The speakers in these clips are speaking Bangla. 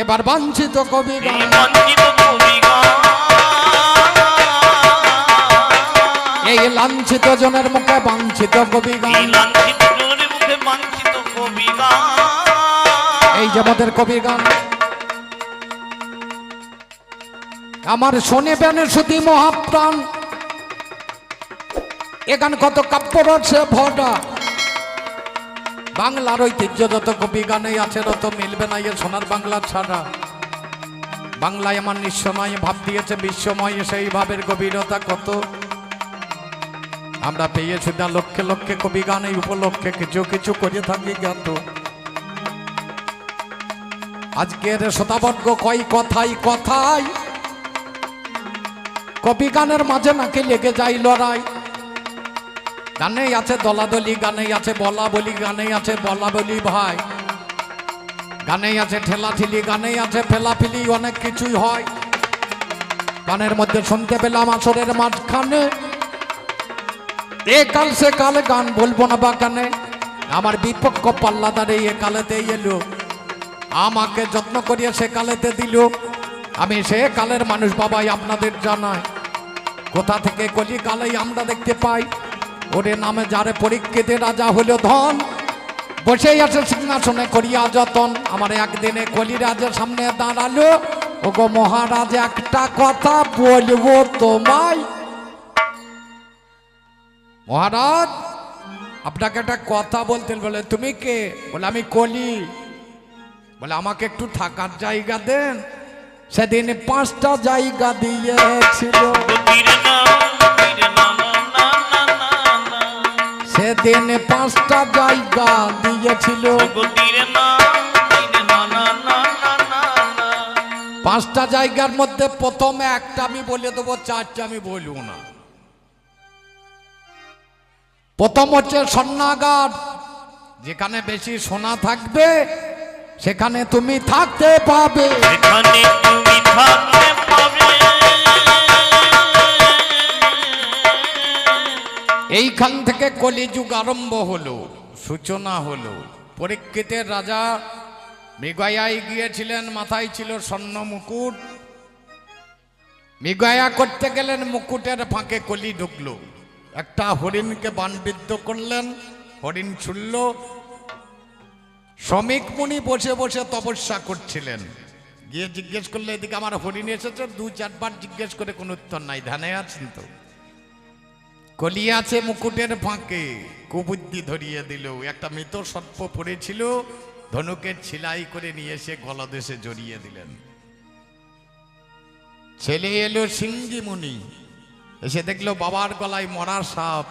এবার বাঞ্ছিত কবি এই লাঞ্ছিত জনের মুখে বাঞ্ছিত কবি এই যে আমাদের কবি গান। আমার শোনেবেন শুধু মহাপ্রাণ। এখান কত কাব্য রয়েছে ভটা বাংলার ঐতিহ্য যত কবি গানে আছে, তত মিলবে না এ সোনার বাংলা ছাড়া। বাংলায় আমার নিঃসময় ভাব দিয়েছে বিশ্বময়, সেই ভাবের গভীরতা কত। আমরা পেয়েছি না লক্ষে লক্ষে কবি গান, উপলক্ষে কিছু কিছু করে থাকি জ্ঞাত। আজকের শতাবর্গ কয় কথাই কথাই। কবি গানের মাঝে নাকি লেগে যায় লড়াই। গানেই আছে দলাদলি গানেই আছে বলা বলি গানেই আছে বলা বলি ভাই। গানেই আছে ঠেলাঠেলি গানেই আছে ফেলাফেলি, অনেক কিছুই হয়। গানের মধ্যে শুনতে পেলাম আসরের মাঝখানে। এ কাল সে কালে গান বলব না বা গানে আমার বিপক্ষ পাল্লাদারে এ কালেতে এলো। আমাকে যত্ন করিয়া সে কালেতে দিল। আমি সে কালের মানুষ বাবাই আপনাদের জানাই। কোথা থেকে কলি কালেই আমরা দেখতে পাই। ওরে নামে যারে পরীক্ষিতে রাজা হলো ধন বসেই আছে সিংহাসনে করিয়া যতন। আমার একদিনে কলি রাজের সামনে দাঁড়াল ও গো মহারাজ, একটা কথা বলব তোমায়। মহারাজ, আপনাকে একটা কথা বলতে বলে তুমি কে? বলে আমি কলি। বলে আমাকে একটু থাকার জায়গা দেন। সেদিন পাঁচটা জায়গা দিয়েছিল। সেদিন পাঁচটা জায়গা দিয়েছিল। পাঁচটা জায়গার মধ্যে প্রথমে একটা আমি বলে দেবো চারটে আমি বলব না। প্রথম হচ্ছে সন্নাগার যেখানে বেশি সোনা থাকবে সেখানে তুমি থাকতে পাবে। এখানে তুমি থাকতে এইখান থেকে কলিযুগ আরম্ভ হলো, সূচনা হলো। পরীক্ষিতের রাজা মৃগয়ায় গিয়েছিলেন, মাথায় ছিল স্বর্ণ মুকুট। মৃগয়া করতে গেলেন, মুকুটের ফাঁকে কলি ঢুকলো। একটা হরিণকে বানবিদ্ধ করলেন, হরিণ ছুড়ল। শ্রমিক মুনি বসে বসে তপস্যা করছিলেন। গিয়ে জিজ্ঞেস করলে, এদিকে আমার হরিণ এসেছে? দু চারবার জিজ্ঞেস করে কোনো উত্তর নাই, ধ্যানে আছেন তো? কলি আছে মুকুটের ফাঁকে, কুবুদ্ধি ধরিয়ে দিল। একটা মৃত সর্প পড়েছিল ধনুকের ছিলাই করে নিয়ে এসে গলদেশে জড়িয়ে দিলেন। ছেলে এলো সিঙ্গি মুনি। এসে দেখল বাবার গলায় মরার সাপ।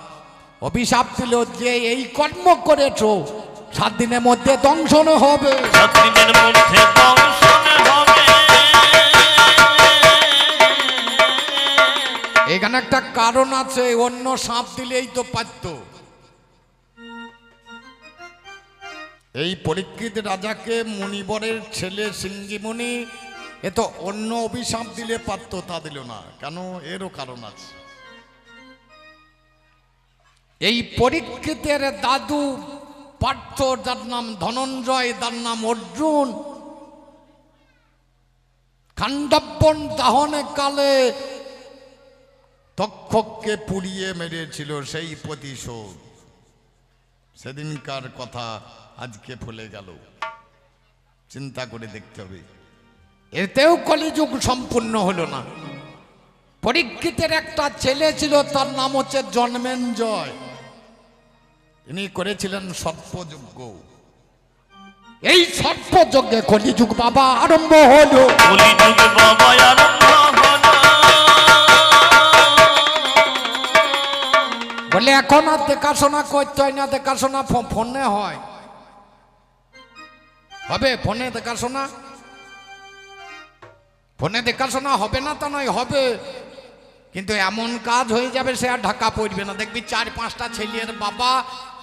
অভিশাপ দিল যে এই কর্ম করেছ, সাত দিনের মধ্যে দংশন হবে। সাত দিনের মধ্যে দংশন এখানে একটা কারণ আছে, অন্য সাপ দিলেই তো পারত। এই পরীক্ষিত রাজাকে মুনিবরের ছেলে সিঙ্গিমণি এ তো অন্য অভিশাপ দিলে পারত, তা দিল না। কেন? এরও কারণ আছে। এই পরীক্ষিতের দাদু পার্থ, যার নাম ধনঞ্জয়, তার নাম অর্জুন খান্ডাব্বন দাহনে কালে তক্ষককে পুড়িয়ে মেরেছিল সেই প্রতিশোধ। সেদিনকার কথা আজকে ভুলে গেল। চিন্তা করে দেখতে হবে। এতেও কলিযুগ সম্পূর্ণ হলো না। পরীক্ষিতের একটা ছেলে ছিল, তার নাম হচ্ছে জন্মেঞ্জয়। তিনি করেছিলেন সর্পযজ্ঞ। এই সর্পযজ্ঞে কলিযুগ বাবা আরম্ভ হলো। কলিযুগ বাবা আরম্ভ বলে, এখন আর দেখাশোনা করতে হয় না, দেখাশোনা ফোনে হয়। হবে, ফোনে দেখাশোনা? ফোনে দেখাশোনা হবে না তা নয়, হবে। কিন্তু এমন কাজ হয়ে যাবে, সে আর ঢাকা পড়বে না। দেখবি চার পাঁচটা ছেলের বাবা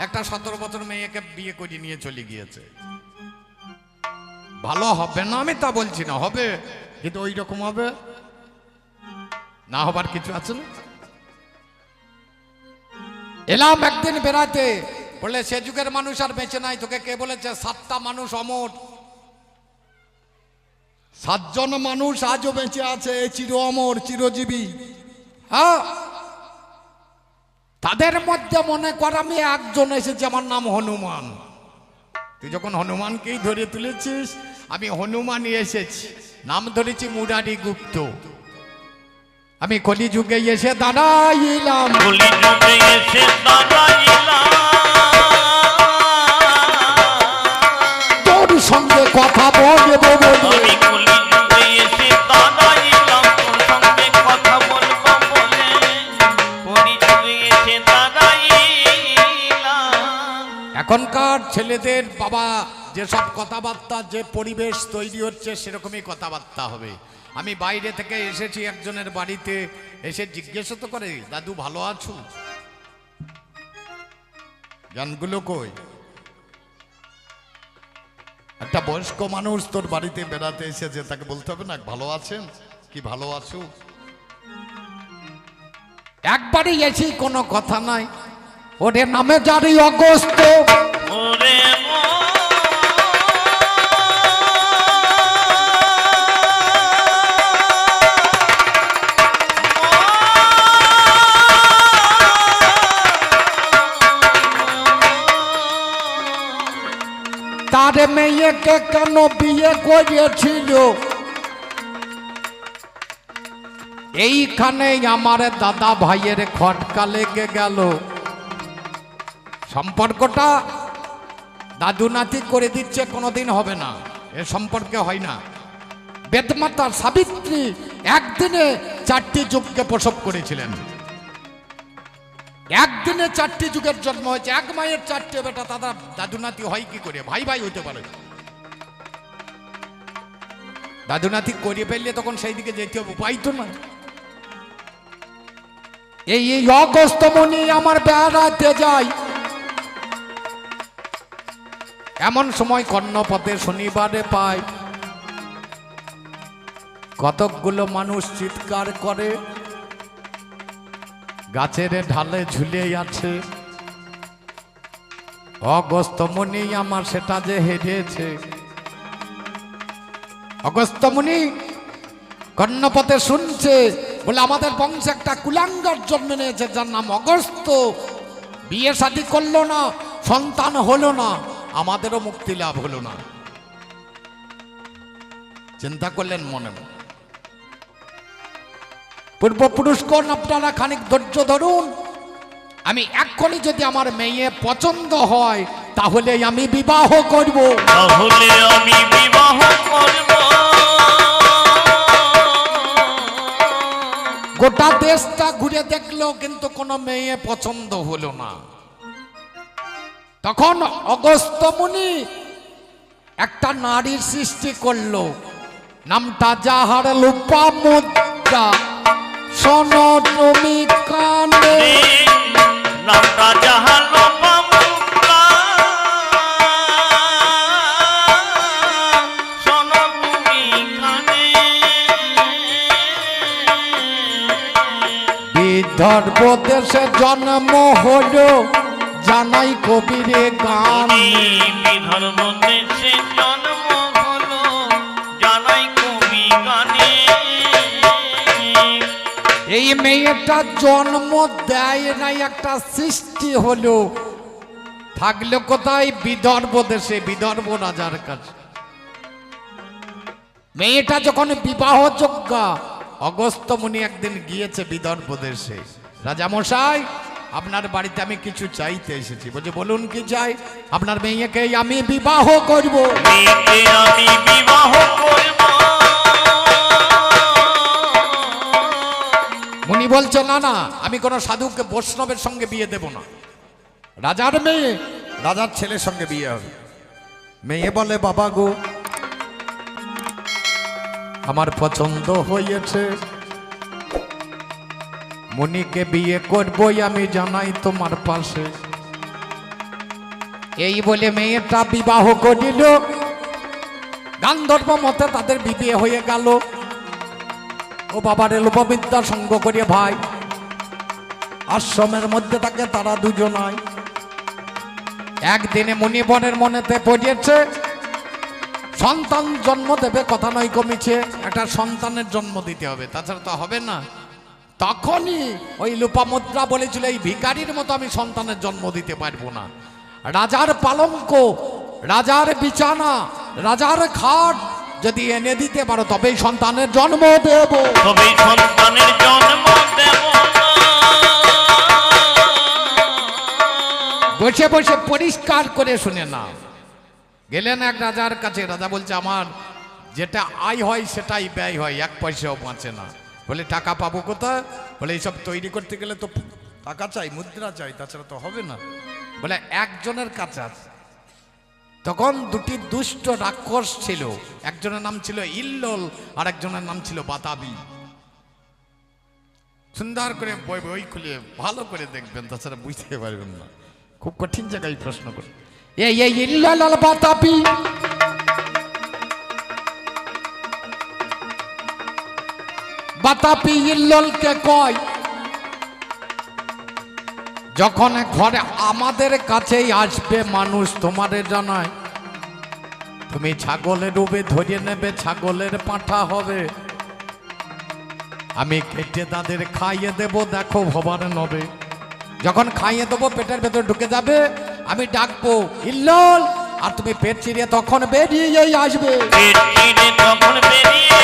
একটা সতেরো বছর মেয়েকে বিয়ে করে নিয়ে চলে গিয়েছে। ভালো হবে না, আমি তা বলছি না, হবে। কিন্তু ওই রকম হবে? না হবার কিছু আছে না? এলাম একদিন বেড়াতে বলে সে যুগের মানুষ আর বেঁচে নাই, তোকে কে বলেছে? সাতটা মানুষ অমর। সাতজন মানুষ আজও বেঁচে আছে চির অমর, চিরজীবী। হ্যাঁ। তাদের মধ্যে মনে কর, আমি একজন এসেছি, আমার নাম হনুমান। তুই যখন হনুমানকেই ধরে তুলেছিস, আমি হনুমানই এসেছি। নাম ধরেছি মুরারি গুপ্ত। আমি কলিযুগে এসে দাঁড়াইলাম। কলিযুগে এসে দাঁড়াইলাম। ছেলেদের বাবা যেসব কথাবার্তা, যে পরিবেশ তৈরি হচ্ছে, সেরকমই কথাবার্তা হবে। আমি বাইরে থেকে এসেছি একজনের বাড়িতে, এসে জিজ্ঞেস তো করে, দাদু, ভালো আছো? গানগুলো কই? একটা বয়স্ক মানুষ তোর বাড়িতে বেড়াতে এসেছে, তাকে বলতে হবে না, ভালো আছেন? কি ভালো আছো? একবারই এসি কোনো কথা নাই। ওদের নামে জারি অগস্ত। তার মেয়েকে কেন বিয়ে করিয়েছিল এইখানে আমার দাদা ভাইয়ের খটকা লেগে গেল। সম্পর্কটা দাদু নাতি করে দিচ্ছে, কোনোদিন হবে না। এ সম্পর্কে হয় না। বেদমাতা সাবিত্রী একদিনে চারটি যুগকে প্রসব করেছিলেন। একদিনে চারটি যুগের জন্ম হয়েছে, এক মায়ের চারটে, বেটা দাদা, দাদু নাতি হয় কি করে? ভাই ভাই হইতে পারে। দাদু নাতি করিয়ে ফেললে তখন সেই দিকে যেতে হবে, উপায় তো না এই এই অগস্তমণি আমার বেড়াতে যায়। এমন সময় কর্ণপথে শনিবারে পায়। কতকগুলো মানুষ চিৎকার করে। গাছের ঢালে ঝুলে আছে। অগস্তমণি আমার সেটা যে হেরেছে। অগস্তমণি কর্ণপথে শুনছে বলে আমাদের বংশে একটা কুলাঙ্গার জন্ম নিয়েছে, যার নাম অগস্ত। বিয়ে শাদী করল না, সন্তান হলো না। আমাদেরও মুক্তি লাভ হলো না। চিন্তা করলেন মনে মনে। পূর্বপুরুষগণ আপনারা খানিক ধৈর্য ধরুন। আমি এক্ষুনি যদি আমার মেয়ে পছন্দ হয় তাহলে আমি বিবাহ করব। তাহলে আমি বিবাহ করব। গোটা দেশটা ঘুরে দেখল কিন্তু কোনো মেয়ে পছন্দ হলো না। তখন অগস্ত্যমুনি একটা নারীর সৃষ্টি করল। নামটা যাহার লোপা মুদ্রা। শোনো তুমি কানে। নামটা যাহার লোপা বিদর্ভ দেশে জন্ম হলো। জানাই কবিরে গান। বিধর্ম দেশে জন্ম হলো জানাই কবি গানে। এই মেয়েটা জন্ম দেয় নাই একটা সৃষ্টি হলো। থাকল কোথায়? বিদর্ভ দেশে বিদর্ভ রাজার কাছে। মেয়েটা যখন বিবাহযোগ্য অগস্ত মুনি একদিন গিয়েছে বিদর্ভ দেশে। রাজামশাই আপনার বাড়িতে আমি কিছু চাইতে এসেছি। বলছে বলুন কি চাই? আপনার মেয়েকে আমি বিবাহ করব। মেয়েকে আমি বিবাহ করব। মুনি বলছে না না আমি কোনো সাধুকে বৈষ্ণবের সঙ্গে বিয়ে দেব না। রাজার মেয়ে রাজার ছেলের সঙ্গে বিয়ে হবে। মেয়ে বলে বাবা গো আমার পছন্দ হয়েছে। মুনিকে বিয়ে করবই আমি জানাই তোমার পাশে। এই বলে মেয়েটা বিবাহ করিল। গান্ধর্ব মতে তাদের বিয়ে হয়ে গেল। ও বাবার লোপবিদ্যা সঙ্গ করিয়ে ভাই, আশ্রমের মধ্যে থাকে তারা দুজনাই। একদিনে মুনিবনের মনেতে পড়িয়েছে, সন্তান জন্ম দেবে কথা নয় কমিছে, একটা সন্তানের জন্ম দিতে হবে, তাছাড়া তো হবে না। তখনই ওই লোপামুদ্রা বলেছিল এই ভিকারির মতো আমি সন্তানের জন্ম দিতে পারব না। রাজার পালঙ্ক রাজার বিছানা রাজার খাট যদি এনে দিতে পারো তবেই সন্তানের জন্ম দেব। তবে সন্তানের জন্ম দেব বসে বসে পরিষ্কার করে শুনে না গেলেন এক রাজার কাছে রাজা বলছে আমার যেটা আয় হয় সেটাই ব্যয় হয় এক পয়সাও বাঁচে না। বলে, টাকা পাবো কোথায়? বলে, এইসব তৈরি করতে গেলে তো টাকা চাই, মুদ্রা চাই, তাছাড়া তো হবে না। বলে, একজনের কাছে আছে তখন দুটি দুষ্ট রাক্ষস ছিল। একজনের নাম ছিল ইল্লল আর একজনের নাম ছিল বাতাবি। সুন্দর করে বই বই খুলে ভালো করে দেখবেন, তাছাড়া বুঝতে পারবেন না। খুব কঠিন জায়গায় প্রশ্ন করে। এই ইল্লাল বাতাবি বাতাবি ইল্ললকে কয়, যখন ঘরে আমাদের কাছেই আসবে মানুষ তোমাদের জানায়, তুমি ছাগলের রূপে ধরিয়ে নেবে, ছাগলের পাঁঠা হবে। আমি কেটে তাদের খাইয়ে দেব, দেখো ভবানে নবে। যখন খাইয়ে দেবো, পেটের ভেতরে ঢুকে যাবে, আমি ডাকবো, ইল্লল! আর তুমি পেট চিরিয়ে তখন বেরিয়ে আসবে। বেরিয়ে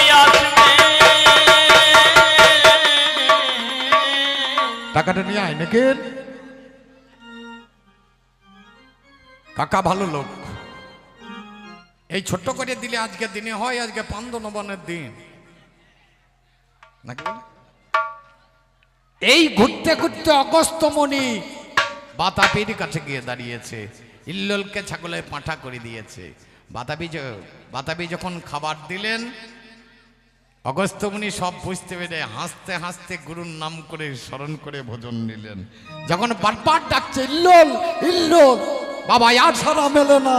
টাকাটা নিয়ে আয় নাকি? কাকা ভালো লোক। এই ছোট্ট করে দিলে আজকে দিনে হয়, আজকে পান্দ নবনের দিন। নাকি? এই ঘুরতে ঘুরতে অগস্তমণি বাতাপির কাছে গিয়ে দাঁড়িয়েছে। ইল্ললকে ছাগলের পাঁঠা করে দিয়েছে। বাতাবি বাতাবি যখন খাবার দিলেন অগস্ত্যমুনি সব বুঝতে পেরে হাসতে হাসতে গুরুর নাম করে স্মরণ করে ভোজন নিলেন। যখন বারবার ডাকছে ইল্লোল ইল্লোল বাবা আর সারা মেলে না।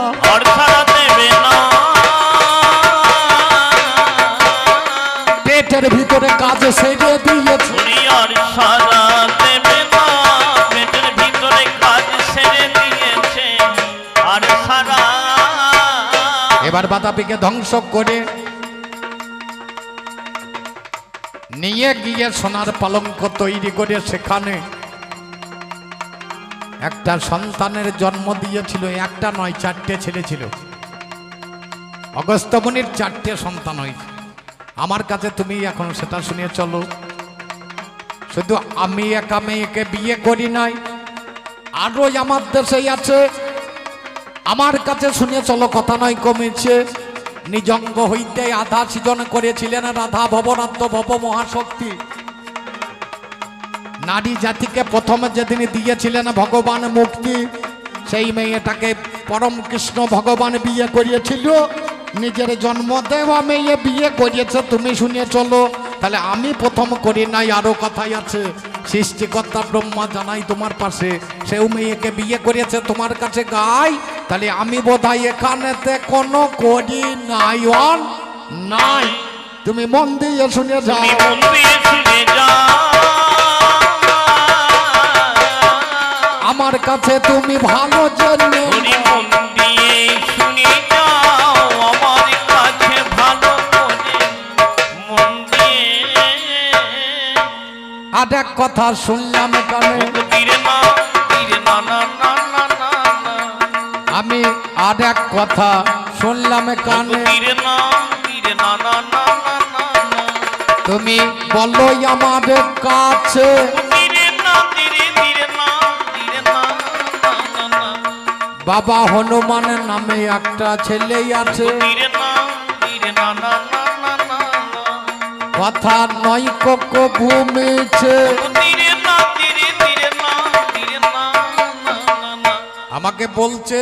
পেটের ভিতরে কাজ সেরে দিয়েছে। উনি সারা দেবে না। পেটের ভিতরে কাজ সেরে দিয়েছে। আর সারা এবার বাতাপিকে ধ্বংস করে নিয়ে গিয়ে সোনার পালঙ্ক তৈরি করে সেখানে একটা সন্তানের জন্ম দিয়েছিল, একটা নয়, চারটে ছেলে ছিল। অগস্ত্যমণির চারটে সন্তান হয়েছে। আমার কাছে তুমি এখন সেটা শুনে চলো। শুধু আমি একা মেয়েকে বিয়ে করি নাই আরও আমার দেশেই আছে। আমার কাছে শুনে চলো, কথা নয় কমেছে। নিজঙ্গ হইতে আধা সৃজন করেছিলেন রাধা ভবনাত্ম ভব মহাশক্তি। নারী জাতিকে প্রথমে যেদিন দিয়েছিলেন ভগবান মুক্তি, সেই মেয়েটাকে পরম কৃষ্ণ ভগবান বিয়ে করিয়েছিল। নিজের জন্ম দেওয়া মেয়ে বিয়ে করিয়েছে, তুমি শুনে চলো। তাহলে আমি প্রথম করি নাই, আরও কথাই আছে। সৃষ্টিকর্তা ব্রহ্মা জানাই তোমার পাশে। সেও মেয়েকে বিয়ে করিয়েছে তোমার কাছে গাই। তাহলে আমি বোধহয় এখানেতে কোনো করি নাই অন? নাই। তুমি মন দিয়ে শুনে যাও। মন দিয়ে শুনে যাও। আমার কাছে তুমি ভালো জেনে উনি মন দিয়ে শুনে যাও। আমার কাছে ভালো মন দিয়ে। আর এক কথা শুনলাম কানে আর এক কথা শুনলাম কানে তুমি বলো আমাদের কাছে বাবা হনুমানের নামে একটা ছেলে আছে কথা নয় কক ভূমিছে আমাকে বলছে,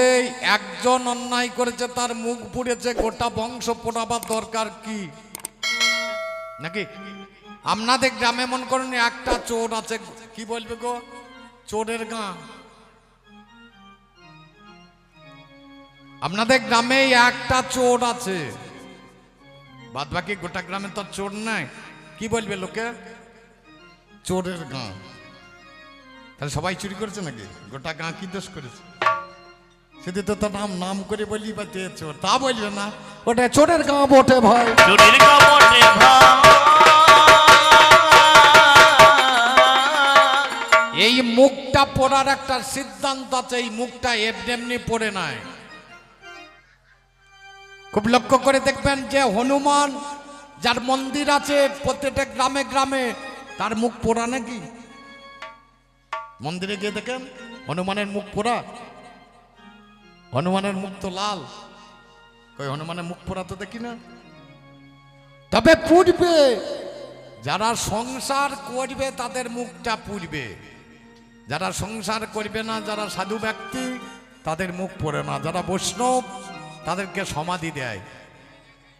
একজন অন্যায় করেছে, তার মুখ পুড়েছে, গোটা বংশ পোড়াবার দরকার কি? নাকি? আপনাদের গ্রামে মন করেন একটা চোর আছে, কি বলবে গো? চোরের গাঁ আপনাদের গ্রামে একটা চোর আছে। বাদ বাকি গোটা গ্রামে তো চোর নাই। কি বলবে লোকে? চোরের গাঁ তাহলে সবাই চুরি করেছে নাকি? গোটা গাঁ কি দোষ করেছে? শুধু তো তার নাম নাম করে বলি বা তে চোর তা বলবে না। ওটা চোরের গাঁ বটে ভাই। চুরির কাপড়ে ভাই। এই মুখটা পড়ার একটা সিদ্ধান্ত আছে এই মুখটা এমনি এমনি পড়ে নাই। খুব লক্ষ্য করে দেখবেন যে হনুমান যার মন্দির আছে প্রত্যেকটা গ্রামে গ্রামে তার মুখ পোড়া নাকি? মন্দিরে গিয়ে দেখেন হনুমানের মুখ পোড়া। হনুমানের মুখ তো লাল। কই হনুমানের মুখ পোড়া তো দেখি না? তবে পুড়বে। যারা সংসার করবে তাদের মুখটা পুড়বে। যারা সংসার করবে না যারা সাধু ব্যক্তি তাদের মুখ পড়ে না। যারা বৈষ্ণব তাদেরকে সমাধি দেয়।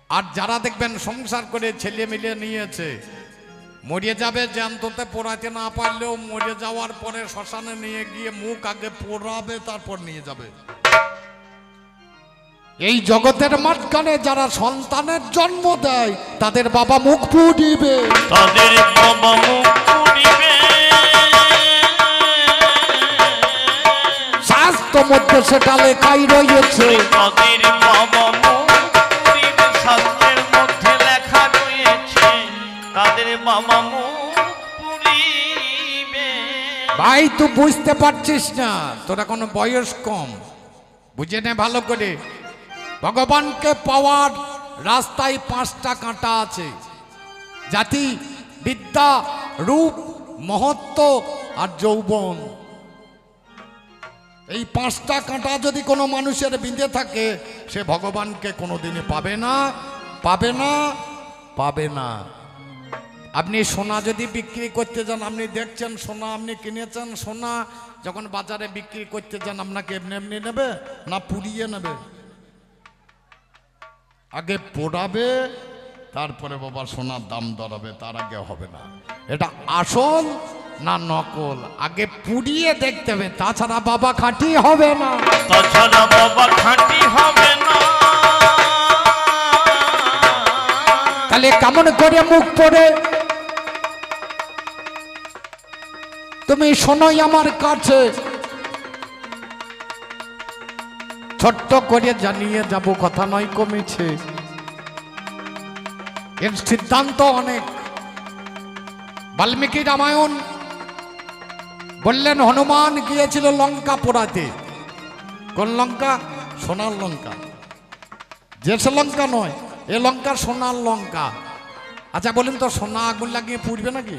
আর যারা দেখবেন সংসার করে ছেলে মিলে নিয়েছে মরিয়ে যাবে জ্যান্ততে পোড়াতে না পারলেও মরে যাওয়ার পরে শ্মশানে নিয়ে গিয়ে মুখ আগে পোড়াবে তারপর নিয়ে যাবে। এই জগতের মাঝখানে যারা সন্তানের জন্ম দেয় তাদের বাবা মুখ পুড়িবে তাদের বাবা মুখ পুড়িবে শাস্ত্র মধ্যে সেটা লেখাই রয়েছে। তাদের বাবা মুখ পুড়িবে শাস্ত্রের মধ্যে লেখা রয়েছে। তাদের বাবা মুখ ভাই তুই বুঝতে পারছিস না তোরা কোনো বয়স কম। বুঝে নে ভালো করে। ভগবানকে পাওয়ার রাস্তায় পাঁচটা কাঁটা আছে। জাতি, বিদ্যা, রূপ, মহত্ব আর যৌবন। এই পাঁচটা কাঁটা যদি কোনো মানুষের বিঁধে থাকে, সে ভগবানকে কোনোদিনই পাবে না পাবে না পাবে না। আপনি সোনা যদি বিক্রি করতে যান, আপনি দেখছেন সোনা আপনি কিনেছেন, সোনা যখন বাজারে বিক্রি করতে যান, আপনাকে এমনি এমনি নেবে না পুড়িয়ে নেবে? আগে পোড়াবে তারপরে বাবা সোনার দাম দরাবে তার আগে হবে না। এটা আসল না নকল? আগে পুড়িয়ে দেখতে হবে তাছাড়া বাবা খাঁটি হবে না। তাছাড়া বাবা খাঁটি হবে না। তাহলে কেমন করে মুখ পড়ে? তুমি শোনোই আমার কাছে ছোট্ট করে জানিয়ে যাব, কথা নয় কমেছে। এর সিদ্ধান্ত অনেক। বাল্মীকি রামায়ণ বললেন, হনুমান গিয়েছিল লঙ্কা পোড়াতে কোন লঙ্কা? সোনার লঙ্কা। যে লঙ্কা নয়, এ লঙ্কা সোনার লঙ্কা। আচ্ছা বলুন তো, সোনা আগুন লাগিয়ে পুড়বে নাকি?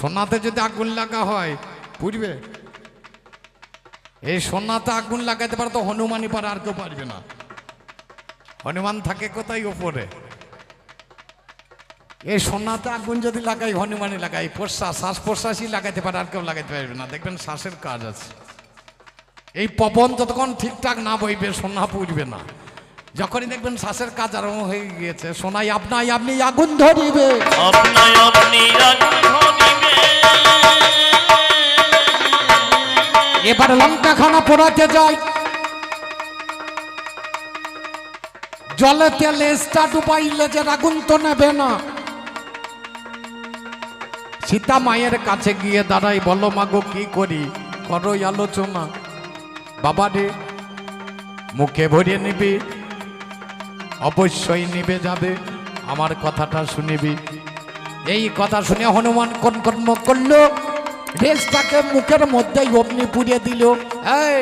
সোনাতে যদি আগুন লাগা হয়, পুড়বে? এই সোনাতে আগুন লাগাতে পারে তো হনুমানই পারে, আর কেউ পারবে না। হনুমান থাকে কোথায় ওপরে? এই সোনাতে আগুন যদি লাগাই, হনুমানই লাগাই প্রশ্বাস শ্বাস প্রশ্বাসই লাগাইতে পারে, আর কেউ লাগাইতে পারবে না। দেখবেন শ্বাসের কাজ আছে। এই পবন যতক্ষণ ঠিকঠাক না বইবে, সোনা পুড়বে না। যখনই দেখবেন শ্বাসের কাজ আরম্ভ হয়ে গিয়েছে, সোনাই, আপনাই, আপনি আগুন ধরিবে। আপনায় আপনি আগুন ধরিবে এবার লঙ্কা খানা পোড়াতে যায় জলে তেলে স্টা ডুবাইলে যে আগুন তো নেবে না। সীতা মায়ের কাছে গিয়ে দাঁড়াই, বলো মাগো কি করি? করোই আলোচনা। বাবা রে, মুখে ভরিয়ে নিবি, অবশ্যই নিবে যাবে, আমার কথাটা শুনিবি। এই কথা শুনে হনুমান কোন কর্ম করল? রেসটাকে মুখের মধ্যেই অগ্নি পুড়িয়ে দিল। এই